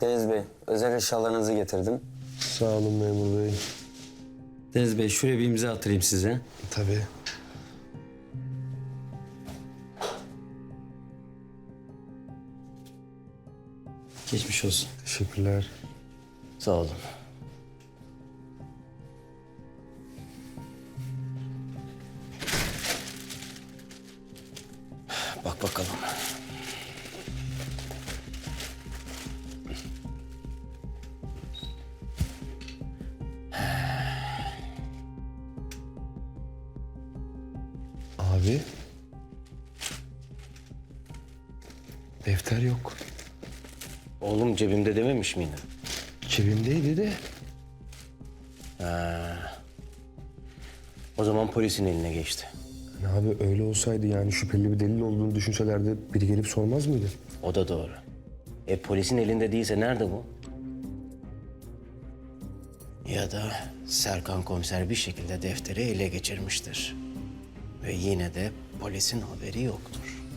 Deniz Bey, özel eşyalarınızı getirdim. Sağ olun memur bey. Deniz Bey, şuraya bir imza attırayım size. Tabii. Geçmiş olsun. Teşekkürler. Sağ olun. Bak bakalım. Abi. Defter yok. Oğlum cebimde dememiş miydin? Cebimdeydi de. O zaman polisin eline geçti. Yani abi öyle olsaydı yani şüpheli bir delil olduğunu düşünselerdi biri gelip sormaz mıydı? O da doğru. E polisin elinde değilse nerede bu? Ya da Serkan komiser bir şekilde defteri ele geçirmiştir. Ve yine de polisin haberi yoktur.